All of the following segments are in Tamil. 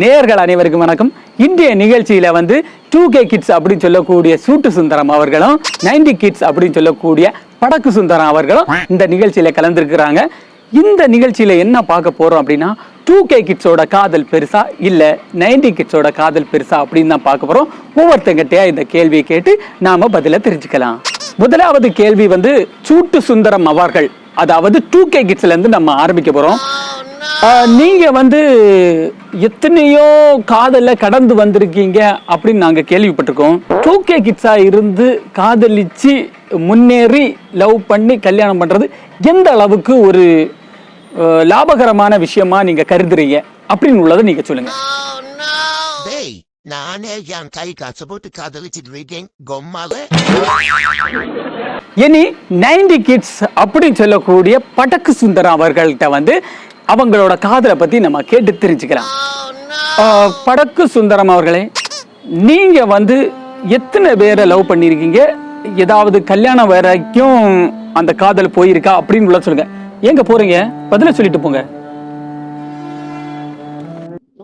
நேயர்கள் அனைவருக்கும் வணக்கம். இன்றைய நிகழ்ச்சியில வந்து டூ கே கிட்ஸ் அப்படின்னு சொல்லக்கூடிய சூட்டு சுந்தரம் அவர்களும் நைன்டி கிட்ஸ் அப்படின்னு சொல்லக்கூடிய படக்கு சுந்தரம் அவர்களும் இந்த நிகழ்ச்சியில கலந்துருக்கிறாங்க. இந்த நிகழ்ச்சியில என்ன பார்க்க போறோம் அப்படின்னா டூ கே கிட்ஸோட காதல் பெருசா இல்ல நைன்டி கிட்ஸோட காதல் பெருசா அப்படின்னு தான் பார்க்க போறோம். ஒவ்வொருத்தங்கிட்டயா இந்த கேள்வியை கேட்டு நாம பதில தெரிஞ்சுக்கலாம். முதலாவது கேள்வி வந்து சூட்டு சுந்தரம் அவர்கள் அதாவது டூ கே கிட்ஸ்ல இருந்து நம்ம ஆரம்பிக்க போறோம். நீங்க வந்து எத்தனையோ காதல கடந்து வந்திருக்கீங்க அப்படின்னு நாங்க கேள்விப்பட்டிருக்கோம். டூ கே கிட்ஸா இருந்து காதலிச்சு முன்னேறி லவ் பண்ணி கல்யாணம் பண்றது எந்த அளவுக்கு ஒரு லாபகரமான விஷயமா நீங்க கருதுறீங்க அப்படின்னு உள்ளதை நீங்க சொல்லுங்க. டேய் நானே என் கை காசு போட்டு காதலிச்சிட்டு இருக்கேன் கொம்மால இனி நைன்டி கிட்ஸ் அப்படின்னு சொல்லக்கூடிய படக்கு சுந்தரம் அவர்கள்ட்ட வந்து அவங்களோட காதலை பத்தி நம்ம கேட்டு தெரிஞ்சுக்கலாம். ஆஹ், படக்கு சுந்தரம் அவர்களே நீங்க வந்து எத்தனை பேரை லவ் பண்ணிருக்கீங்க? ஏதாவது கல்யாணம் வரைக்கும் அந்த காதல் போயிருக்கா அப்படின்னு உள்ள சொல்லுங்க. எங்க போறீங்க? பதில சொல்லிட்டு போங்க.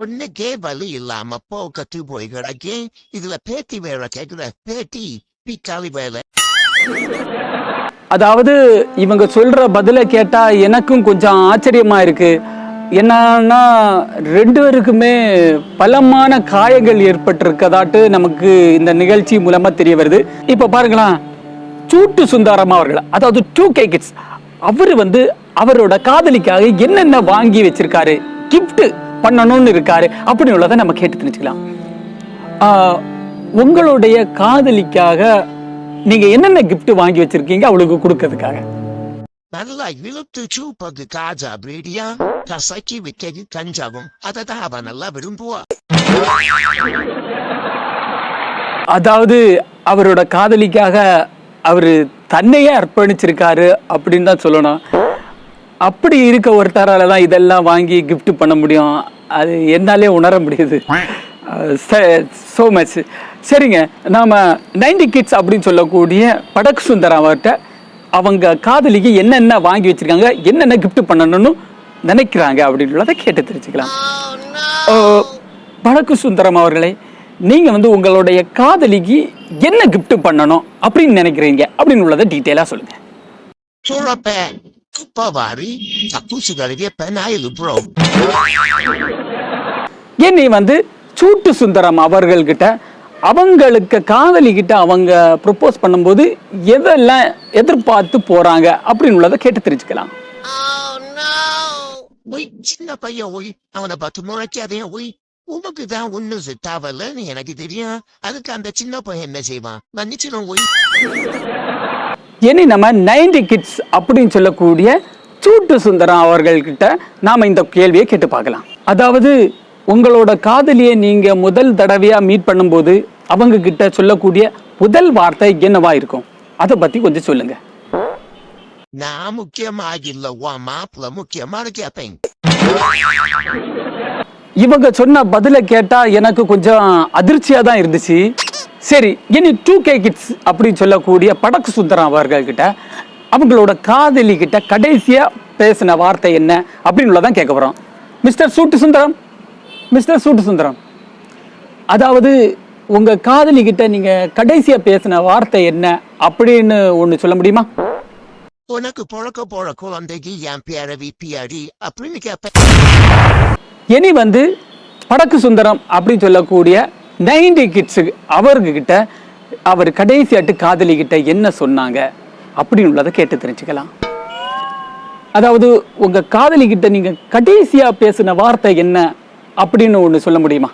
ஒண்ணுக்கே வலி இல்லாம போக்கத்து போய் கிடக்கேன் இதுல பேத்தி வேற கேக்குற. பேத்தி பிச்சாலி வேலை. அதாவது இவங்க சொல்ற பதில கேட்டா எனக்கும் கொஞ்சம் ஆச்சரியமா இருக்கு. என்னன்னா ரெண்டு பேருக்குமே பலமான காயங்கள் ஏற்பட்டிருக்கதாட்டு நமக்கு இந்த நிகழ்ச்சி மூலமா தெரிய வருது. இப்ப பாருங்களேன் சூட்டு சுந்தாரம் அவர்கள் அதாவது டூ கே கிட்ஸ் அவர் வந்து அவரோட காதலிக்காக என்னென்ன வாங்கி வச்சிருக்காரு? கிஃப்ட் பண்ணணும்னு இருக்காரு அப்படின்னு உள்ளதை நம்ம கேட்டு தெரிஞ்சுக்கலாம். உங்களுடைய காதலிக்காக நீங்க என்னென்ன gift வாங்கி வச்சிருக்கீங்க அவளுக்கு கொடுக்கறதுக்காக? நல்லா இழுத்து சூப்பது காஜா பிரீடியா கசக்கி விட்டது கஞ்சாவும். அதை தான் அவ நல்லா விரும்புவா. அதாவது அவரோட காதலிக்காக அவரு தன்னையே அர்ப்பணிச்சிருக்காரு அப்படின்னு தான் சொல்லணும். அப்படி இருக்க ஒருத்தரால தான் இதெல்லாம் வாங்கி gift பண்ண முடியும். அது என்னாலே உணர முடியுது. ஸோ மச் சரிங்க நாம நைன்டி கிட்ஸ் அப்படின்னு சொல்லக்கூடிய படக் சுந்தரம் அவர்கிட்ட அவங்க காதலிக்கு என்னென்ன வாங்கி வச்சிருக்காங்க என்னென்ன gift பண்ணணும்னு நினைக்கிறாங்க அப்படின்றத கேட்டு தெரிஞ்சுக்கலாம். ஓ, வடக்கு சுந்தரம் அவர்களே நீங்க வந்து உங்களுடைய காதலிக்கு என்ன gift பண்ணணும் அப்படின்னு நினைக்கிறீங்க அப்படின்னு உள்ளதை டீட்டெயிலா சொல்லுங்க. குப்பவாரி தப்பூசி கழுவிய பெனாயிலு ப்ரோ என்னை வந்து சூட்டு சுந்தரம் அவர்கள்கிட்ட அவங்களுக்கு காதலி கிட்ட அவங்க ப்ரொப்போஸ் பண்ணும்போது எதெல்லாம் எதிர்பார்த்து போறாங்க அப்படின்னு உள்ளதை கேட்டு தெரிஞ்சுக்கலாம். ஒய் சின்ன பையன் ஒய் அவனை பார்த்து முறைக்காதே ஒய் உமக்கு தான் ஒண்ணு செட்டாவலன்னு எனக்கு தெரியும். அதுக்கு அந்த சின்ன பையன் என்ன செய்வான்? மன்னிச்சிடும் ஒய் இனி நம்ம நைன்டி கிட்ஸ் அப்படின்னு சொல்லக்கூடிய சூட்டு சுந்தரம் அவர்கள்கிட்ட நாம இந்த கேள்வியை கேட்டு பார்க்கலாம். அதாவது உங்களோட காதலியை நீங்க முதல் தடவையா மீட் பண்ணும்போது அவங்க கிட்ட சொல்லக்கூடிய முதல் வார்த்தை என்னவா இருக்கும்? அதை பத்தி கொஞ்சம் சொல்லுங்க. நான் முக்கியமா இல்ல உன் மாப்பிள்ள முக்கியமான கேப்பேன். இவங்க சொன்ன பதிலை கேட்டா எனக்கு கொஞ்சம் அதிர்ச்சியா தான் இருந்துச்சு. சரி இனி டூ கே கிட்ஸ் அப்படின்னு சொல்லக்கூடிய படக்கு சுந்தரம் அவர்கள்கிட்ட அவங்களோட காதலி கிட்ட கடைசியா பேசின வார்த்தை என்ன அப்படின்னு உள்ளதான் கேட்க போறோம். மிஸ்டர் சூட்டு சுந்தரம் மிஸ்டர் சூட்டு சுந்தரம் அதாவது உங்க காதலி கிட்ட நீங்க கடைசியா பேசின வார்த்தை என்ன அப்படின்னு ஒண்ணு சொல்ல முடியுமா? உனக்கு பொழக்க போற குழந்தைக்கு என் பேரவி பியாடி அப்படின்னு கேப்பேன் இனி வந்து படக்கு சுந்தரம் அப்படின்னு சொல்லக்கூடிய நைன்டி கிட்ஸு அவர்கிட்ட அவர் கடைசியாட்டு காதலி கிட்ட என்ன சொன்னாங்க? அப்படின்னு உள்ளதை கேட்டு தெரிஞ்சுக்கலாம். அதாவது உங்க காதலி கிட்ட நீங்க கடைசியா பேசின வார்த்தை என்ன? அப்படின்னு ஒண்ணு சொல்ல முடியுமா?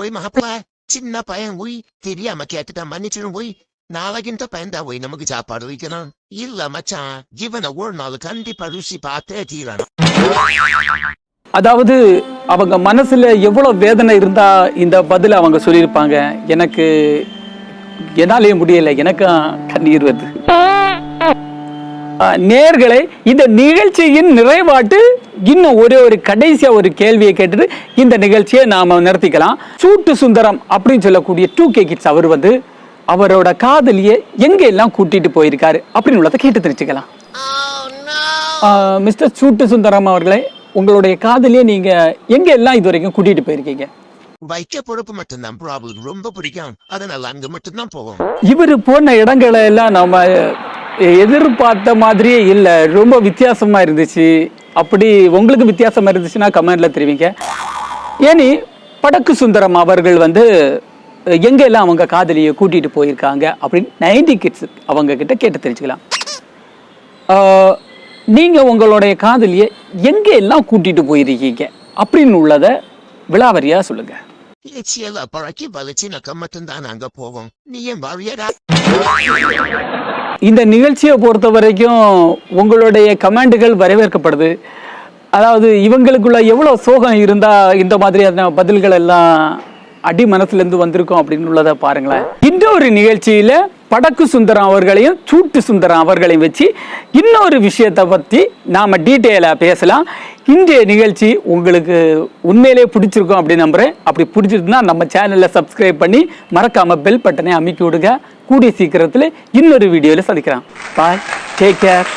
ஒய் மாப்பிள்ள சின்ன பையன் ஒய் தெரியாம கேட்டுட்டான் மன்னிச்சிடும் ஒய் நாளைக்கு இந்த பையன் தான் ஒய் நமக்கு சாப்பாடு வைக்கணும். இல்ல மச்சான் இவனை ஒரு நாள் கண்டிப்பா ருசி பார்த்தே தீரணும். அதாவது அவங்க மனசுல எவ்வளவு வேதனை இருந்தா இந்த பதில அவங்க சொல்லியிருப்பாங்க. எனக்கு என்னாலே முடியல. எனக்கும் கண்ணீர் வருது. நேர்களே இந்த நிகழ்ச்சியின் நிறைவாட்டு இன்னும் ஒரே ஒரு கடைசியா ஒரு கேள்வியை கேட்டுட்டு இந்த நிகழ்ச்சியை நாம நிறுத்திக்கலாம். சூட்டு சுந்தரம் அப்படின்னு சொல்லக்கூடிய டூ கே கிட்ஸ் அவர் வந்து அவரோட காதலியை எங்க எல்லாம் கூட்டிட்டு போயிருக்காரு அப்படின்னு உள்ளதை கேட்டு தெரிஞ்சுக்கலாம். மிஸ்டர் சூட்டு சுந்தரம் அவர்களே உங்களுடைய காதலியை நீங்க எங்க எல்லாம் இது வரைக்கும் கூட்டிட்டு போயிருக்கீங்க? வைக்க பொறுப்பு மட்டும்தான். ப்ராப்ளம் ரொம்ப பிடிக்கும். அதனால அங்க மட்டும்தான் போவோம். இவர் போன இடங்களை எல்லாம் நம்ம எதிர்பார்த்த மாதிரியே இல்லை. ரொம்ப வித்தியாசமா இருந்துச்சு. அப்படி உங்களுக்கு வித்தியாசமா இருந்துச்சுன்னா கமெண்ட்ல தெரிவிங்க. ஏனி படக்கு சுந்தரம் அவர்கள் வந்து எங்க எல்லாம் அவங்க காதலியை கூட்டிட்டு போயிருக்காங்க அப்படின்னு நைன்டி கிட்ஸ் அவங்க கிட்ட கேட்டு தெரிஞ்சுக்கலாம். ஆஹ், நீங்க உங்களுடைய காதலியை எங்க எல்லாம் கூட்டிட்டு போயிருக்கீங்க அப்படின்னு உள்ளத விலாவரியா சொல்லுங்க. ஏச்சியல பழக்கி வலிச்சினக்க மட்டும்தான் அங்க போவோம் நீ ஏன் இந்த நிகழ்ச்சியை பொறுத்த வரைக்கும் உங்களுடைய கமெண்டுகள் வரவேற்கப்படுது. அதாவது இவங்களுக்குள்ள எவ்வளோ சோகம் இருந்தா இந்த மாதிரியான பதில்கள் எல்லாம் அடி மனசுல இருந்து வந்திருக்கும் அப்படின்னு உள்ளதை பாருங்களேன். இன்னொரு நிகழ்ச்சியில படக்கு சுந்தரம் அவர்களையும் சூட்டு சுந்தரம் அவர்களையும் வச்சு இன்னொரு விஷயத்தை பற்றி நாம் டீட்டெயிலாக பேசலாம். இன்றைய நிகழ்ச்சி உங்களுக்கு உண்மையிலே பிடிச்சிருக்கும் அப்படின்னு நம்புறேன். அப்படி பிடிச்சிருந்தா நம்ம சேனலில் சப்ஸ்கிரைப் பண்ணி மறக்காமல் பெல் பட்டனை அமைக்கி விடுங்க. கூடிய சீக்கிரத்தில் இன்னொரு வீடியோவில் சந்திக்கிறேன் பாய் டேக் கேர்